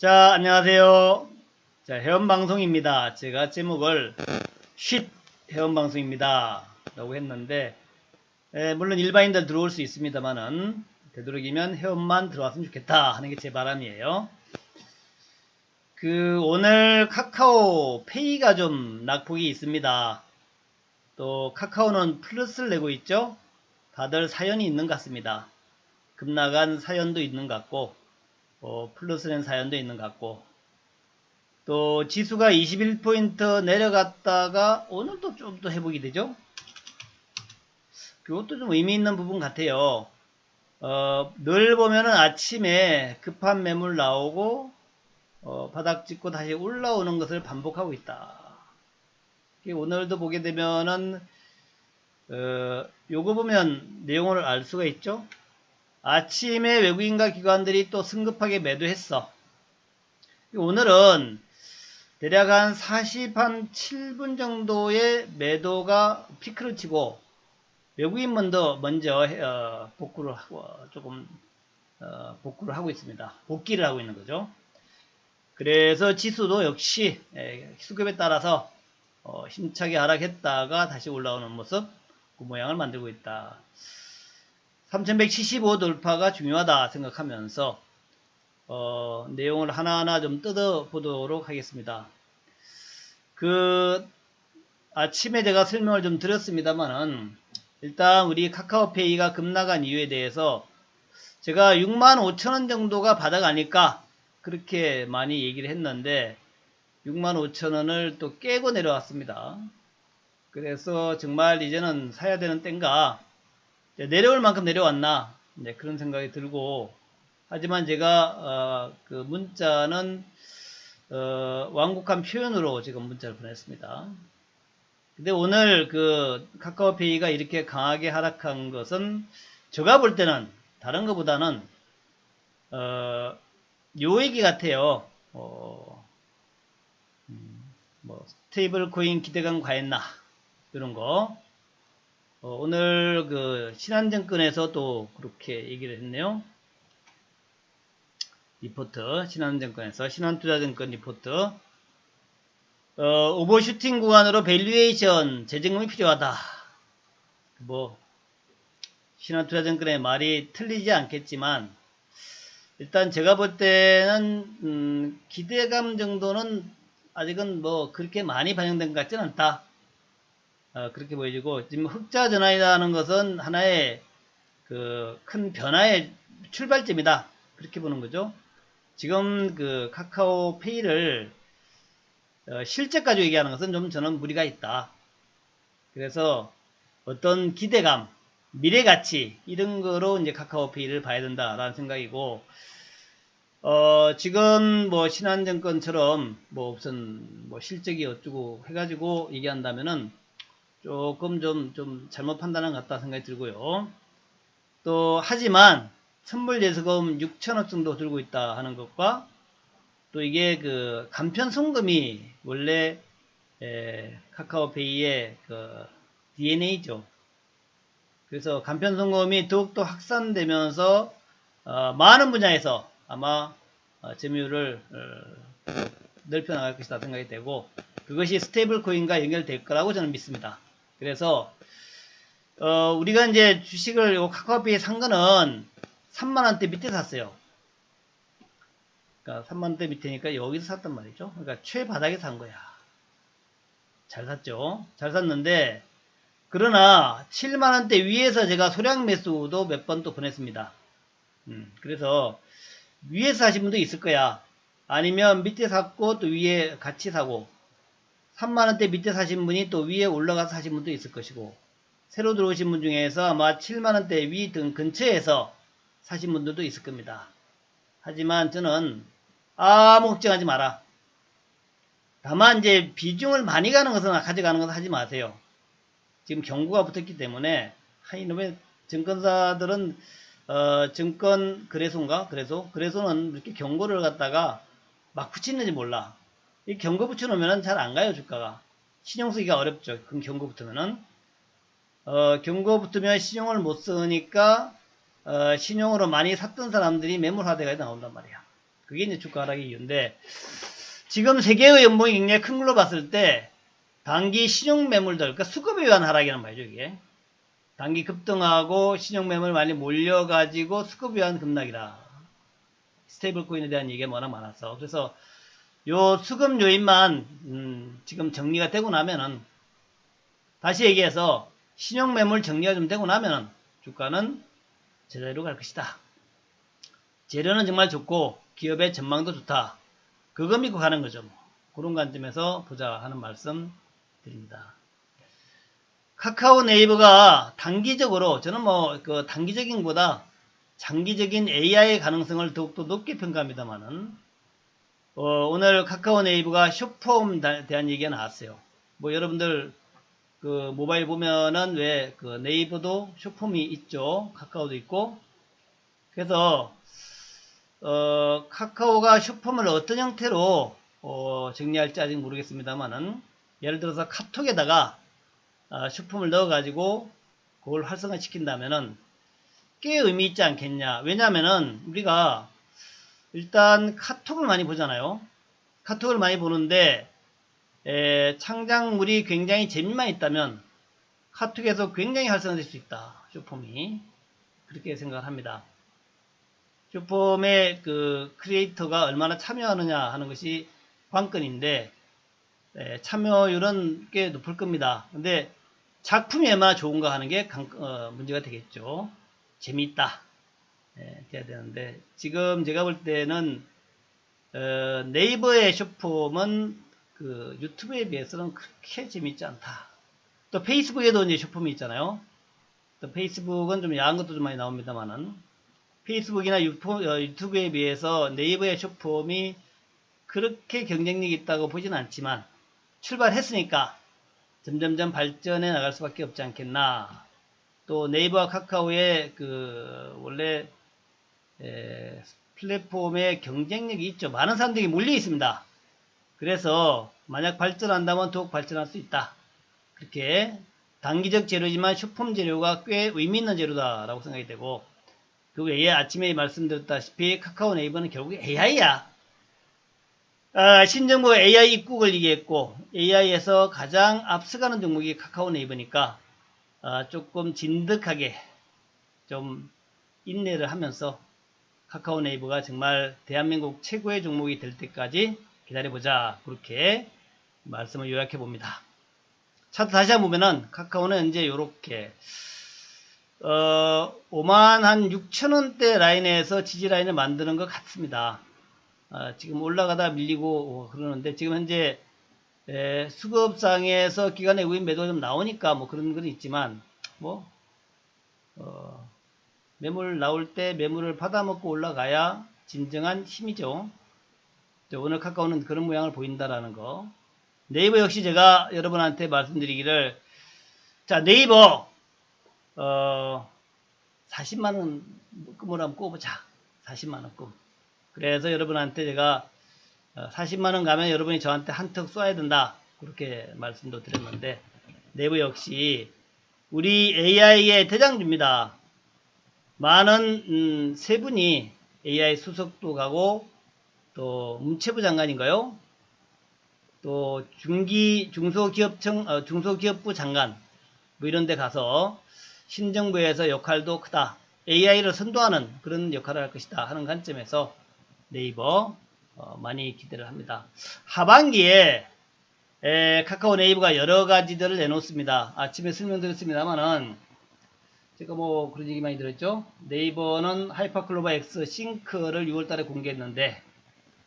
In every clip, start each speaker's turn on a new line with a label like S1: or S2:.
S1: 자, 안녕하세요. 자, 회원방송입니다. 제가 제목을 쉿 회원방송입니다. 라고 했는데, 에, 물론 일반인들 들어올 수 있습니다만은, 되도록이면 회원만 들어왔으면 좋겠다 하는 게 제 바람이에요. 그, 오늘 카카오 페이가 좀 낙폭이 있습니다. 또, 카카오는 플러스를 내고 있죠? 다들 사연이 있는 것 같습니다. 급나간 사연도 있는 것 같고, 어, 플러스 낸 사연도 있는 것 같고. 또 지수가 21포인트 내려갔다가 오늘도 좀 더 회복이 되죠? 그것도 좀 의미 있는 부분 같아요. 어, 늘 보면은 아침에 급한 매물 나오고 어, 바닥 찍고 다시 올라오는 것을 반복하고 있다. 오늘도 보게 되면은 어, 요거 보면 내용을 알 수가 있죠 아침에 외국인과 기관들이 또 승급하게 매도했어. 오늘은 대략 한 40, 한 7분 정도의 매도가 피크를 치고 외국인 먼저, 먼저 어, 복구를 하고 조금 어, 복구를 하고 있습니다. 복귀를 하고 있는 거죠. 그래서 지수도 역시 에, 수급에 따라서 어, 힘차게 하락했다가 다시 올라오는 모습 그 모양을 만들고 있다. 3175 돌파가 중요하다 생각하면서 어, 내용을 하나하나 좀 뜯어 보도록 하겠습니다. 그 아침에 제가 설명을 좀 드렸습니다만은 일단 우리 카카오페이가 급나간 이유에 대해서 제가 6만 5천원 정도가 바닥 아닐까 그렇게 많이 얘기를 했는데 6만 5천원을 또 깨고 내려왔습니다. 그래서 정말 이제는 사야 되는 땐가 내려올 만큼 내려왔나 네, 그런 생각이 들고 하지만 제가 어, 그 문자는 어, 완곡한 표현으로 지금 문자를 보냈습니다. 근데 오늘 그 카카오페이가 이렇게 강하게 하락한 것은 제가 볼 때는 다른 것보다는 어, 요 얘기 같아요. 어, 음, 뭐 스테이블 코인 기대감 과했나 이런 거 어, 오늘 그 신한증권에서 또 그렇게 얘기를 했네요. 리포트 신한증권에서 신한투자증권 리포트 어, 오버슈팅 구간으로 밸류에이션 재증금이 필요하다. 뭐 신한투자증권의 말이 틀리지 않겠지만 일단 제가 볼 때는 음, 기대감 정도는 아직은 뭐 그렇게 많이 반영된 것 같지는 않다. 어, 그렇게 보여지고 지금 흑자 전환이라는 것은 하나의 그 큰 변화의 출발점이다 그렇게 보는 거죠. 지금 그 카카오 페이를 어, 실제 가지고 얘기하는 것은 좀 저는 무리가 있다. 그래서 어떤 기대감, 미래 가치 이런 거로 이제 카카오 페이를 봐야 된다라는 생각이고 어, 지금 뭐 신한증권처럼 뭐 우선 뭐 실적이 어쩌고 해가지고 얘기한다면은 조금 좀, 좀 잘못 판단한 것 같다 생각이 들고요. 또, 하지만, 선물 예수금 6천억 정도 들고 있다 하는 것과, 또 이게 그, 간편 송금이 원래, 에, 카카오페이의 그, DNA죠. 그래서 간편 송금이 더욱더 확산되면서, 어, 많은 분야에서 아마, 어, 점유율을, 어, 넓혀나갈 것이다 생각이 되고, 그것이 스테이블 코인과 연결될 거라고 저는 믿습니다. 그래서 어, 우리가 이제 주식을 카카오페이에 산 거는 3만원대 밑에 샀어요. 그러니까 3만원대 밑에니까 여기서 샀단 말이죠. 그러니까 최바닥에 산 거야. 잘 샀죠. 잘 샀는데 그러나 7만원대 위에서 제가 소량 매수도 몇 번 또 보냈습니다. 음, 그래서 위에서 사신 분도 있을 거야. 아니면 밑에 샀고 또 위에 같이 사고 3만원대 밑에 사신 분이 또 위에 올라가서 사신 분도 있을 것이고 새로 들어오신 분 중에서 아마 7만원대 위 등 근처에서 사신 분들도 있을 겁니다. 하지만 저는 아무 걱정하지 마라. 다만 이제 비중을 많이 가는 것은 가져가는 것은 하지 마세요. 지금 경고가 붙었기 때문에 하이놈의 증권사들은 어, 증권 거래소인가? 그래서 그래서는 이렇게 경고를 갖다가 막 붙이는지 몰라. 이 경고 붙여놓으면 잘 안 가요, 주가가. 신용 쓰기가 어렵죠. 그럼 경고 붙으면은. 어, 경고 붙으면 신용을 못 쓰니까, 어, 신용으로 많이 샀던 사람들이 매물화돼가 나온단 말이야. 그게 이제 주가 하락의 이유인데 지금 세계의 연봉이 굉장히 큰 걸로 봤을 때 단기 신용 매물들 그러니까 수급에 의한 하락이란 말이죠 이게 단기 급등하고 신용 매물 많이 몰려가지고 수급에 의한 급락이라 스테이블 코인에 대한 얘기가 워낙 많았어 그래서 요 수급 요인만 음, 지금 정리가 되고 나면은 다시 얘기해서 신용 매물 정리가 좀 되고 나면은 주가는 제자리로 갈 것이다. 재료는 정말 좋고 기업의 전망도 좋다. 그거 믿고 가는 거죠. 뭐. 그런 관점에서 보자 하는 말씀 드립니다. 카카오 네이버가 단기적으로 저는 뭐 그 단기적인 보다 장기적인 AI의 가능성을 더욱더 높게 평가합니다만은 어, 오늘 카카오 네이버가 쇼폼 대한 얘기가 나왔어요. 뭐 여러분들 그 모바일 보면은 왜 그 네이버도 쇼폼이 있죠. 카카오도 있고. 그래서 어, 카카오가 쇼폼을 어떤 형태로 어, 정리할지 아직 모르겠습니다만은 예를 들어서 카톡에다가 어, 쇼폼을 넣어가지고 그걸 활성화 시킨다면은 꽤 의미 있지 않겠냐. 왜냐하면은 우리가 일단 카톡을 많이 보잖아요. 카톡을 많이 보는데 에, 창작물이 굉장히 재미만 있다면 카톡에서 굉장히 활성화될 수 있다. 쇼폼이 그렇게 생각을 합니다. 쇼폼의 그 크리에이터가 얼마나 참여하느냐 하는 것이 관건인데 에, 참여율은 꽤 높을 겁니다. 근데 작품이 얼마나 좋은가 하는 게 강, 어, 문제가 되겠죠. 재미있다. 예, 돼야 되는데 지금 제가 볼 때는 어, 네이버의 쇼폼은 그 유튜브에 비해서는 그렇게 재밌지 않다. 또 페이스북에도 이제 쇼폼이 있잖아요. 또 페이스북은 좀 야한 것도 좀 많이 나옵니다만은 페이스북이나 어, 유튜브에 비해서 네이버의 쇼폼이 그렇게 경쟁력이 있다고 보진 않지만 출발했으니까 점점점 발전해 나갈 수밖에 없지 않겠나. 또 네이버와 카카오의 그 원래 에, 플랫폼의 경쟁력이 있죠. 많은 사람들이 몰려 있습니다. 그래서 만약 발전한다면 더욱 발전할 수 있다. 그렇게 단기적 재료지만 슈품 재료가 꽤 의미 있는 재료다라고 생각이 되고 그 외에 아침에 말씀드렸다시피 카카오 네이버는 결국 AI야. 아, 신정부 AI 입국을 얘기했고 AI에서 가장 앞서가는 종목이 카카오 네이버니까 아, 조금 진득하게 좀 인내를 하면서 카카오 네이버가 정말 대한민국 최고의 종목이 될 때까지 기다려보자. 그렇게 말씀을 요약해 봅니다. 차트 다시 한번 보면은 카카오는 이제 이렇게 어, 5만 한 6천원대 라인에서 지지 라인을 만드는 것 같습니다. 어, 지금 올라가다 밀리고 그러는데 지금 현재 에, 수급상에서 기간의 우인 매도가 좀 나오니까 뭐 그런 건 있지만 뭐 어, 매물 나올 때 매물을 받아먹고 올라가야 진정한 힘이죠. 오늘 카카오는 그런 모양을 보인다라는 거. 네이버 역시 제가 여러분한테 말씀드리기를 자 네이버 어 40만원 꿈을 한번 꿔보자 40만원 꿈 그래서 여러분한테 제가 40만원 어, 가면 여러분이 저한테 한턱 쏴야 된다 그렇게 말씀도 드렸는데 네이버 역시 우리 AI의 대장주입니다 많은 음, 세 분이 AI 수석도 가고 또 문체부 장관인가요? 또 중기 중소기업청 어, 중소기업부 장관 뭐 이런 데 가서 신정부에서 역할도 크다. AI를 선도하는 그런 역할을 할 것이다 하는 관점에서 네이버 어, 많이 기대를 합니다. 하반기에 에, 카카오 네이버가 여러 가지들을 내놓습니다. 아침에 설명드렸습니다만은 제가 뭐 그런 얘기 많이 들었죠. 네이버는 하이퍼클로버 X 싱크를 6월달에 공개했는데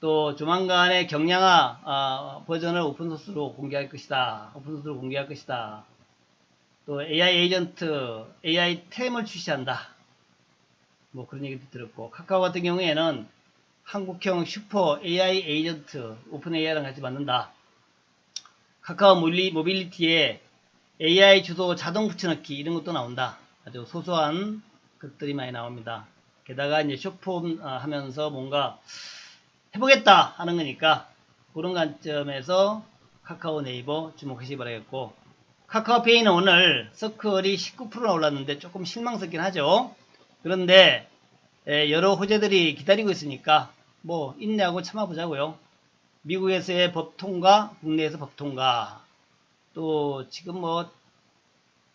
S1: 또 조만간에 경량화 어, 버전을 오픈소스로 공개할 것이다. 오픈소스로 공개할 것이다. 또 AI 에이전트, AI 템을 출시한다. 뭐 그런 얘기도 들었고 카카오 같은 경우에는 한국형 슈퍼 AI 에이전트 오픈 AI랑 같이 만든다. 카카오 모빌리티에 AI 주소 자동 붙여넣기 이런 것도 나온다. 아주 소소한 것들이 많이 나옵니다. 게다가 이제 쇼폼 어, 하면서 뭔가 해보겠다 하는 거니까 그런 관점에서 카카오 네이버 주목하시기 바라겠고 카카오페이는 오늘 서클이 19%나 올랐는데 조금 실망스럽긴 하죠. 그런데 여러 호재들이 기다리고 있으니까 뭐 인내하고 참아보자고요. 미국에서의 법 통과, 국내에서 법 통과, 또 지금 뭐,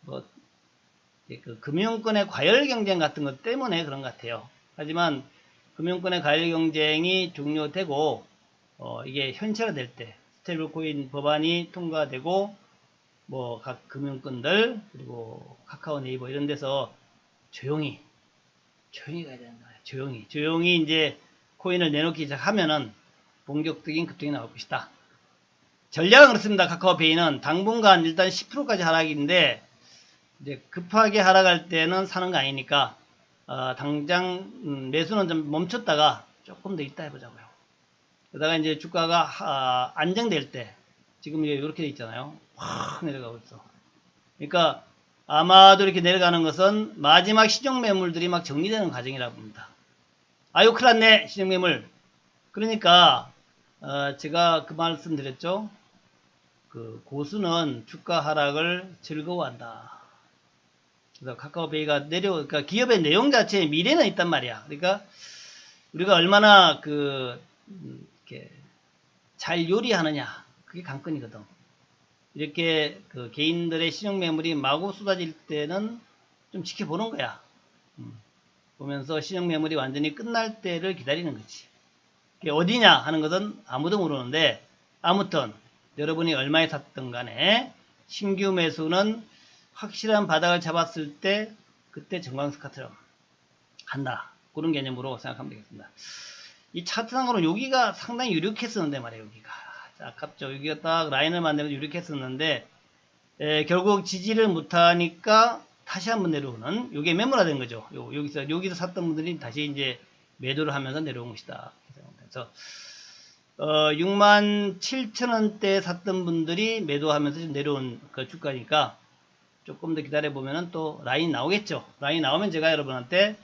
S1: 뭐, 그 금융권의 과열 경쟁 같은 것 때문에 그런 것 같아요. 하지만 금융권의 과열 경쟁이 종료되고, 어, 이게 현실화될 때, 스테이블 코인 법안이 통과되고, 뭐, 각 금융권들, 그리고 카카오 네이버 이런 데서 조용히, 조용히 가야 되는 거예요. 조용히. 조용히 이제 코인을 내놓기 시작하면은 본격적인 급등이 나올 것이다. 전략은 그렇습니다. 카카오페이는 당분간 일단 10%까지 하락인데 이제 급하게 하락할 때는 사는 거 아니니까 어, 당장 음, 매수는 좀 멈췄다가 조금 더 있다 해보자고요. 그러다가 이제 주가가 하, 안정될 때 지금 이렇게 돼 있잖아요. 확 내려가고 있어. 그러니까 아마도 이렇게 내려가는 것은 마지막 시정 매물들이 막 정리되는 과정이라고 봅니다. 아유 큰일 났네 시정 매물. 그러니까 어, 제가 그 말씀 드렸죠. 그 고수는 주가 하락을 즐거워한다. 그래서 카카오페이가 내려, 그러니까 기업의 내용 자체에 미래는 있단 말이야. 그러니까 우리가 얼마나 그 음, 이렇게 잘 요리하느냐 그게 관건이거든. 이렇게 그 개인들의 신용 매물이 마구 쏟아질 때는 좀 지켜보는 거야. 음, 보면서 신용 매물이 완전히 끝날 때를 기다리는 거지. 그게 어디냐 하는 것은 아무도 모르는데 아무튼 여러분이 얼마에 샀던 간에 신규 매수는 확실한 바닥을 잡았을 때 그때 정광스카트럼 한다. 그런 개념으로 생각하면 되겠습니다. 이 차트상으로 여기가 상당히 유력했었는데 말이에요. 여기가. 자, 아깝죠. 여기가 딱 라인을 만들면서 유력했었는데 에, 결국 지지를 못하니까 다시 한번 내려오는 이게 매물화된 거죠. 요, 여기서 여기서 샀던 분들이 다시 이제 매도를 하면서 내려온 것이다. 그래서 어, 6만 7천 원대 샀던 분들이 매도하면서 내려온 그 주가니까 조금 더 기다려 보면은 또 라인 나오겠죠. 라인 나오면 제가 여러분한테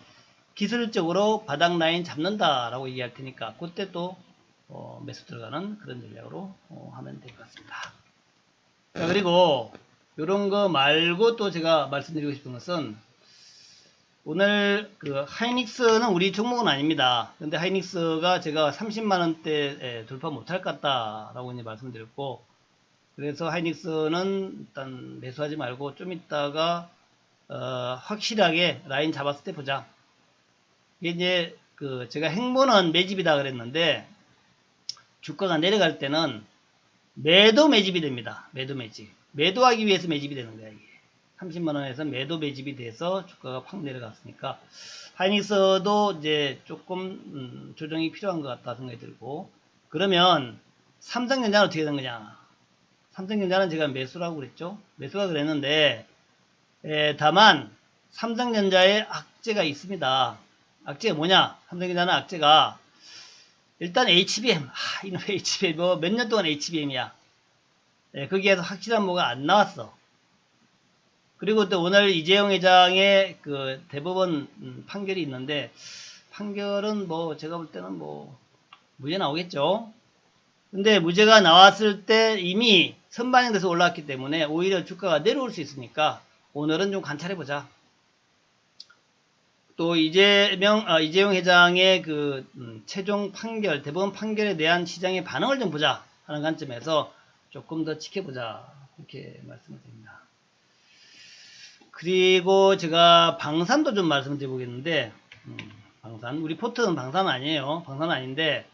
S1: 기술적으로 바닥 라인 잡는다라고 얘기할 테니까 그때 또 어, 매수 들어가는 그런 전략으로 어, 하면 될 것 같습니다. 자, 그리고 이런 거 말고 또 제가 말씀드리고 싶은 것은 오늘 그 하이닉스는 우리 종목은 아닙니다. 근데 하이닉스가 제가 30만원대 돌파 못할 것 같다라고 이제 말씀드렸고 그래서 하이닉스는 일단 매수하지 말고 좀 있다가 어, 확실하게 라인 잡았을 때 보자. 이게 이제 그 제가 행보는 매집이다 그랬는데 주가가 내려갈 때는 매도 매집이 됩니다. 매도 매집. 매도하기 위해서 매집이 되는 거야 이게. 30만원에서 매도 매집이 돼서 주가가 확 내려갔으니까 하이닉스도 이제 조금 음, 조정이 필요한 것 같다 생각이 들고 그러면 삼성전자는 어떻게 된 거냐 삼성전자는 제가 매수라고 그랬죠. 매수가 그랬는데 에, 다만 삼성전자에 악재가 있습니다. 악재가 뭐냐? 삼성전자는 악재가 일단 HBM 아 이놈 HBM 뭐 몇 년 동안 HBM이야? 에, 거기에서 확실한 뭐가 안 나왔어. 그리고 또 오늘 이재용 회장의 그 대법원 음, 판결이 있는데 판결은 뭐 제가 볼 때는 뭐 무죄 나오겠죠. 근데 무죄가 나왔을 때 이미 선반영돼서 올라왔기 때문에 오히려 주가가 내려올 수 있으니까 오늘은 좀 관찰해 보자. 또 이재명 아, 이재용 회장의 그 음, 최종 판결 대법원 판결에 대한 시장의 반응을 좀 보자 하는 관점에서 조금 더 지켜보자 이렇게 말씀을 드립니다. 그리고 제가 방산도 좀 말씀드려 보겠는데 음, 방산 우리 포트는 방산 아니에요 방산 아닌데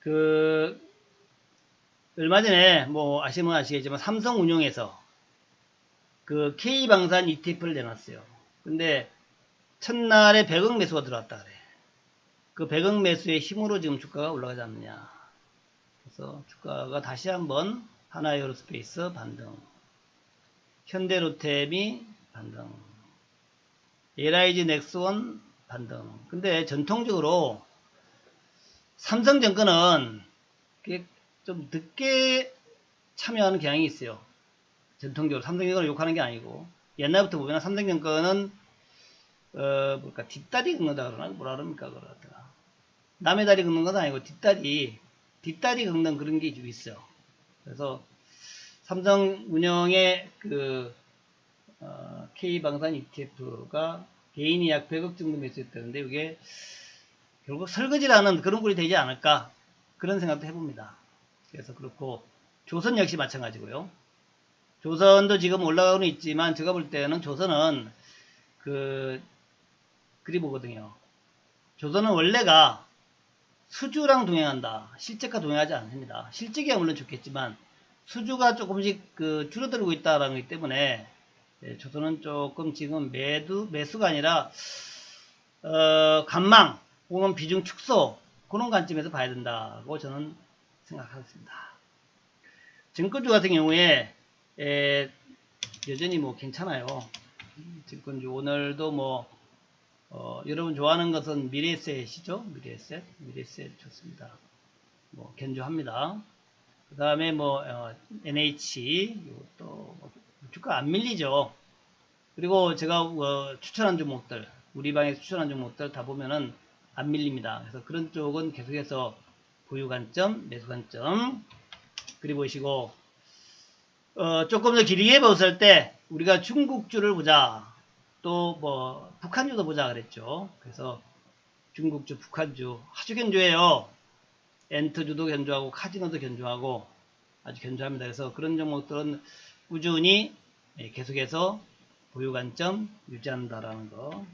S1: 그 얼마 전에 뭐 아시면 아시겠지만 삼성 운용에서 그 K방산 ETF를 내놨어요 근데 첫날에 100억 매수가 들어왔다 그래 그 100억 매수의 힘으로 지금 주가가 올라가지 않느냐 그래서 주가가 다시 한번 하나에어로스페이스 반등 현대로템이 반등. LIG 넥스원 반등. 근데 전통적으로 삼성증권은 좀 늦게 참여하는 경향이 있어요. 전통적으로 삼성증권을 욕하는 게 아니고 옛날부터 보면 삼성증권은 어 뭘까 뒷다리 긁는다 그러나 뭐라 그럽니까 그러더라. 남의 다리 긁는 건 아니고 뒷다리 뒷다리 긁는 그런 게 좀 있어요. 그래서 삼성 운영의 그 어, K방산 ETF가 개인 이 약 100억 정도 매수했다는데 이게 결국 설거지라는 그런 꼴이 되지 않을까 그런 생각도 해봅니다. 그래서 그렇고 조선 역시 마찬가지고요. 조선도 지금 올라가고는 있지만 제가 볼 때는 조선은 그 그리 보거든요. 조선은 원래가 수주랑 동행한다. 실적과 동행하지 않습니다. 실적이야 물론 좋겠지만 수주가 조금씩 그 줄어들고 있다라는 것 때문에 예, 조선은 조금 지금 매도 매수가 아니라 어, 간망 혹은 비중 축소 그런 관점에서 봐야 된다고 저는 생각하겠습니다. 증권주 같은 경우에 에, 여전히 뭐 괜찮아요. 증권주 오늘도 뭐 어, 여러분 좋아하는 것은 미래에셋이죠. 미래에셋, 미래에셋 좋습니다. 뭐 견주합니다. 그 다음에 뭐 어, NH 이것도 뭐 주가 안 밀리죠. 그리고 제가 어, 추천한 종목들 우리 방에서 추천한 종목들 다 보면은 안 밀립니다. 그래서 그런 쪽은 계속해서 보유 관점, 매수 관점 그리 보시고 어, 조금 더 길게 봤을 때 우리가 중국주를 보자. 또 뭐 북한주도 보자 그랬죠. 그래서 중국주, 북한주 아주 견조해요. 엔트주도 견조하고 카지노도 견조하고 아주 견조합니다. 그래서 그런 종목들은 꾸준히 예, 계속해서 보유 관점 유지한다라는 거.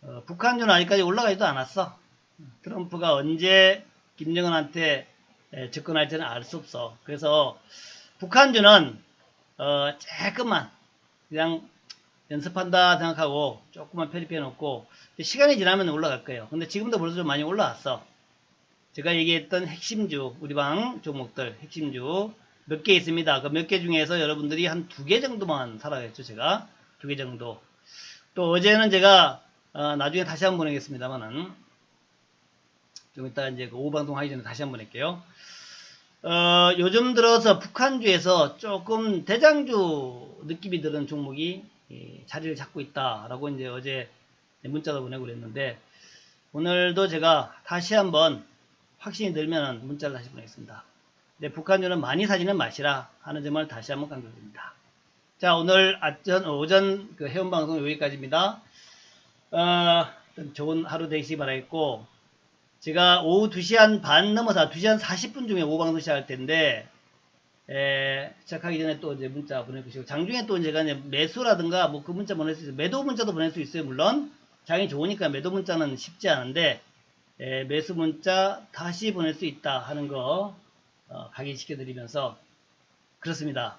S1: 어, 북한주는 아직까지 올라가지도 않았어. 트럼프가 언제 김정은한테 예, 접근할지는 알 수 없어. 그래서 북한주는 어, 조금만 그냥 연습한다 생각하고 조금만 편입해 놓고 시간이 지나면 올라갈 거예요. 근데 지금도 벌써 좀 많이 올라왔어. 제가 얘기했던 핵심주 우리 방 종목들 핵심주 몇 개 있습니다. 그 몇 개 중에서 여러분들이 한 두 개 정도만 살아겠죠. 제가 두 개 정도. 또 어제는 제가 어, 나중에 다시 한번 보내겠습니다만은 좀 이따 이제 그 오후 방송 하기 전에 다시 한번 할게요. 어, 요즘 들어서 북한주에서 조금 대장주 느낌이 드는 종목이 예, 자리를 잡고 있다라고 이제 어제 문자도 보내고 그랬는데 오늘도 제가 다시 한번 확신이 들면 문자를 다시 보내겠습니다. 네, 북한주는 많이 사지는 마시라 하는 점을 다시 한번 강조드립니다. 자, 오늘 아전, 오전 그 회원 방송 여기까지입니다. 어, 좋은 하루 되시기 바라겠고, 제가 오후 2시 한 반 넘어서 2시 한 40분 중에 오후 방송 시작할 텐데, 에, 시작하기 전에 또 이제 문자 보내주시고, 장중에 또 제가 이제 매수라든가 뭐 그 문자 보낼 수 있어요. 매도 문자도 보낼 수 있어요, 물론. 장이 좋으니까 매도 문자는 쉽지 않은데, 에, 매수 문자 다시 보낼 수 있다 하는 거, 어, 각인시켜 드리면서, 그렇습니다.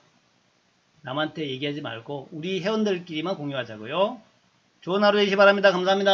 S1: 남한테 얘기하지 말고, 우리 회원들끼리만 공유하자고요. 좋은 하루 되시기 바랍니다. 감사합니다.